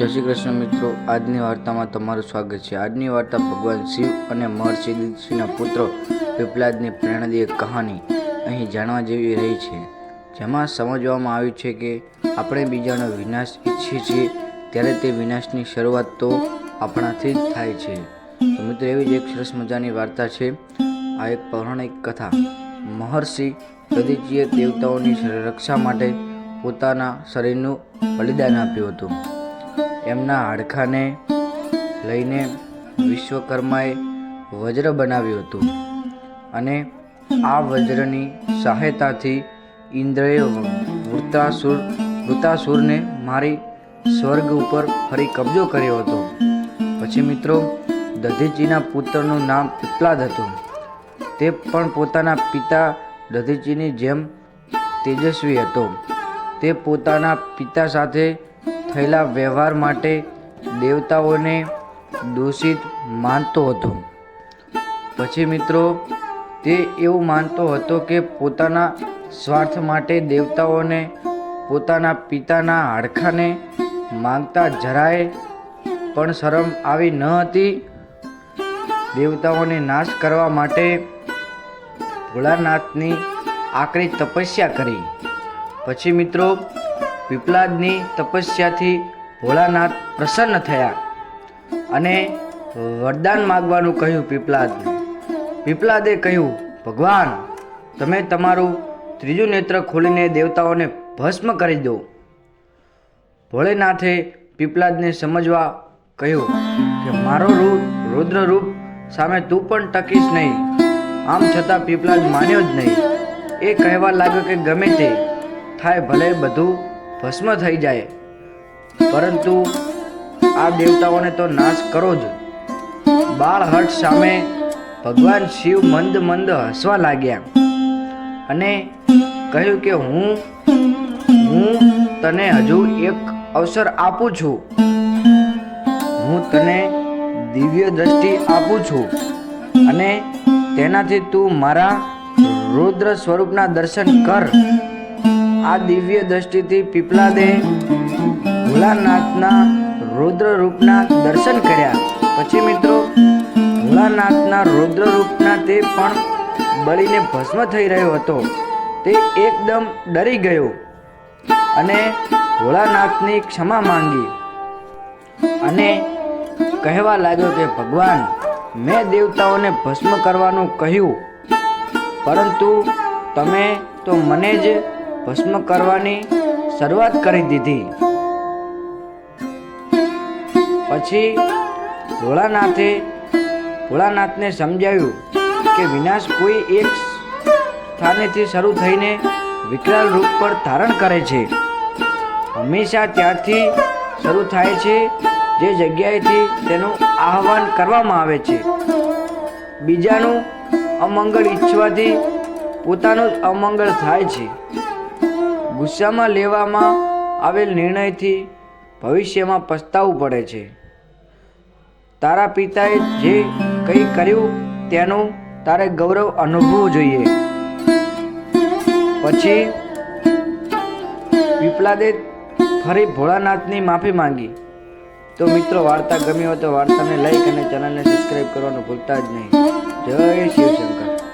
જય શ્રી કૃષ્ણ મિત્રો, આજની વાર્તામાં તમારું સ્વાગત છે. આજની વાર્તા ભગવાન શિવ અને મહર્ષિ દીક્ષિના પુત્ર પીપલાદની પ્રેરણાદાયક કહાની અહીં જાણવા જેવી રહી છે. જેમાં સમજવામાં આવ્યું છે કે આપણે બીજાનો વિનાશ ઈચ્છીએ છીએ, ત્યારે તે વિનાશની શરૂઆત તો આપણાથી જ થાય છે. તો મિત્રો, એવી જ એક સરસ મજાની વાર્તા છે. આ એક પૌરાણિક કથા. મહર્ષિ દધીજીએ દેવતાઓની રક્ષા માટે પોતાના શરીરનું બલિદાન આપ્યું હતું. એમના હાડખાને લઈને વિશ્વકર્માએ વજ્ર બનાવ્યું હતું. અને આ વજ્રની સહાયતાથી ઇન્દ્રએ વૃતાસુર વૃતાસુરને મારી સ્વર્ગ ઉપર ફરી કબજો કર્યો હતો. પછી મિત્રો, દધીચીના પુત્રનું નામ પીપલાદ હતું. તે પણ પોતાના પિતા દધીચીની જેમ તેજસ્વી હતો. તે પોતાના પિતા સાથે થયેલા વ્યવહાર માટે દેવતાઓને દોષિત માનતો હતો. પછી મિત્રો, તે એવું માનતો હતો કે પોતાના સ્વાર્થ માટે દેવતાઓને પોતાના પિતાના હાડખાને માંગતા જરાય પણ શરમ આવી ન હતી. દેવતાઓને નાશ કરવા માટે ભોળાનાથની આકરી તપસ્યા કરી. પછી મિત્રો પીપલાદની તપસ્યાથી ભોળાનાથ પ્રસન્ન થયા અને વરદાન માગવાનું કહ્યું પીપલાદને પીપલાદે કહ્યું, ભગવાન, તમે તમારું ત્રીજું નેત્ર ખોલીને દેવતાઓને ભસ્મ કરી દો. ભોળેનાથે પીપલાદને સમજવા કહ્યું કે, મારો રૂપ રુદ્ર રૂપ સામે તું પણ ટકીશ નહીં. આમ છતાં પીપલાદ માન્યો જ નહીં. એ કહેવા લાગ્યો કે ગમે તે થાય ભલે બધું ભસ્મ થઈ જાય. પરંતુ આ દેવતાઓને તો નાશ કરો જ. બાળહટ સામે ભગવાન શિવ મંદ મંદ હસવા લાગ્યા. અને કહ્યું કે હું હું તને હજુ એક અવસર આપું છું. હું તને દિવ્ય દ્રષ્ટિ આપું છું. અને તેનાથી તું મારા રુદ્ર સ્વરૂપના દર્શન કર. આ દિવ્ય દ્રષ્ટિથી પીપલાદે ભોલાનાથના રુદ્ર રૂપના દર્શન કર્યા. પછી મિત્રો ભોલાનાથના રુદ્ર રૂપના તે પણ બળીને ભસ્મ થઈ રહ્યો હતો. તે એકદમ ડરી ગયો અને ભોળાનાથની ક્ષમા માંગી. અને કહેવા લાગ્યો કે, ભગવાન, મેં દેવતાઓને ભસ્મ કરવાનું કહ્યું, પરંતુ તમે તો મને જ ભસ્મ કરવાની શરૂઆત કરી દીધી. પછી ભોળાનાથે ભોળાનાથને સમજાવ્યું કે વિનાશ કોઈ એક સ્થાનેથી શરૂ થઈને વિકરાળ રૂપ પર ધારણ કરે છે. હંમેશા ત્યાંથી શરૂ થાય છે જે જગ્યાએથી તેનું આહવાન કરવામાં આવે છે. બીજાનું અમંગળ ઈચ્છવાથી પોતાનું જ અમંગળ થાય છે. ગુસ્સામાં લેવામાં આવેલ નિર્ણયથી ભવિષ્યમાં પસ્તાવું પડે છે. તારા પિતાએ જે કંઈ કર્યું તેનું તારે ગૌરવ અનુભવવું જોઈએ. પછી પીપલાદે ફરી ભોળાનાથની માફી માંગી. તો મિત્રો, વાર્તા ગમી હોય તો વાર્તાને લાઈક અને ચેનલને સબસ્ક્રાઈબ કરવાનું ભૂલતા જ નહીં. જય શિવશંકર.